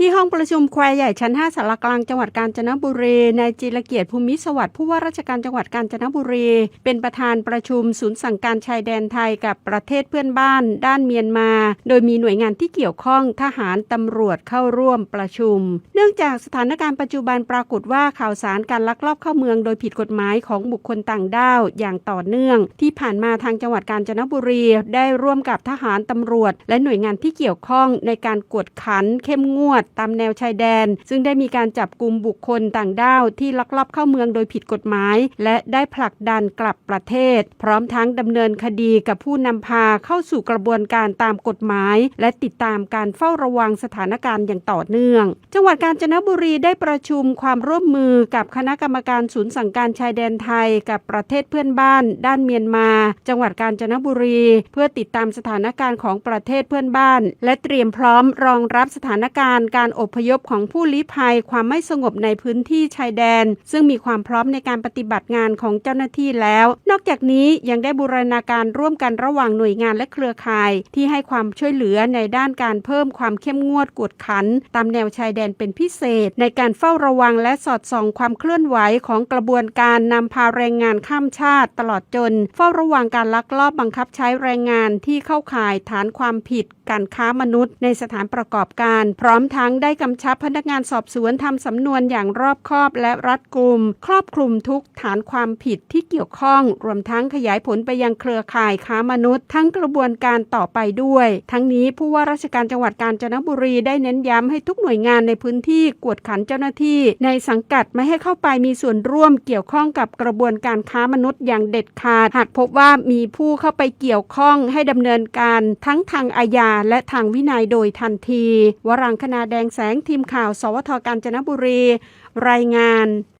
ที่ห้องประชุมแควใหญ่ชั้น 5สารกลางจังหวัดกาญจนบุรีนายจิรเกียรติภูมิสวัสดิ์ผู้ว่าราชการจังหวัดกาญจนบุรี เป็นประธานประชุมศูนย์สั่งการชายแดนไทยกับประเทศเพื่อนบ้าน ด้านเมียนมา โดยมีหน่วยงานที่เกี่ยวข้องทหารตำรวจเข้าร่วมประชุม เนื่องจากสถานการณ์ปัจจุบันปรากฏว่าข่าวสารการลักลอบเข้าเมืองโดยผิดกฎหมายของบุคคลต่างด้าวอย่างต่อเนื่อง ที่ผ่านมาทางจังหวัดกาญจนบุรี ได้ร่วมกับทหารตำรวจ และหน่วยงานที่เกี่ยวข้องในการกวดขันเข้มงวดตามแนวชายแดน ซึ่งได้มีการจับกลุ่มบุคคลต่างด้าวที่ลักลอบเข้าเมืองโดยผิดกฎหมาย และได้ผลักดันกลับประเทศ พร้อมทั้งดำเนินคดีกับผู้นำพาเข้าสู่กระบวนการตามกฎหมาย และติดตามการเฝ้าระวังสถานการณ์อย่างต่อเนื่อง จังหวัดกาญจนบุรีได้ประชุมความร่วมมือกับคณะกรรมการศูนย์สั่งการชายแดนไทยกับประเทศเพื่อนบ้าน ด้านเมียนมา จังหวัดกาญจนบุรี เพื่อติดตามสถานการณ์ของประเทศเพื่อนบ้าน และเตรียมพร้อมรองรับสถานการณ์การอพยพของผู้ลี้ภัยความไม่สงบในพื้นที่ชายแดน ซึ่งมีความพร้อมในการปฏิบัติงานของเจ้าหน้าที่แล้ว นอกจากนี้ยังได้บูรณาการร่วมกันระหว่างหน่วยงานและเครือข่าย ที่ให้ความช่วยเหลือในด้านการเพิ่มความเข้มงวดกวดขัน ตามแนวชายแดนเป็นพิเศษ ในการเฝ้าระวังและสอดส่องความเคลื่อนไหวของกระบวนการนำพาแรงงานข้ามชาติ ตลอดจน เฝ้าระวังการลักลอบบังคับใช้แรงงานที่เข้าข่ายฐานความผิด การค้ามนุษย์ ในสถานประกอบการ พร้อมทั้งได้กำชับพนักงานสอบสวนทำสำนวนอย่างรอบคอบและรัดกุม ครอบคลุมทุกฐานความผิดที่เกี่ยวข้อง รวมทั้งขยายผลไปยังเครือข่ายค้ามนุษย์ ทั้งกระบวนการต่อไปด้วย ทั้งนี้ผู้ว่าราชการจังหวัดกาญจนบุรีได้เน้นย้ำให้ทุกหน่วยงานในพื้นที่กวดขันเจ้าหน้าที่ ในสังกัดไม่ให้เข้าไปมีส่วนร่วมเกี่ยวข้องกับกระบวนการค้ามนุษย์อย่างเด็ดขาด หากพบว่ามีผู้เข้าไปเกี่ยวข้องให้ดำเนินการทั้งทางอาญาและทางวินัยโดยทันที วรังคณาแดงแสงทีมข่าว สวทกาญจนบุรี รายงาน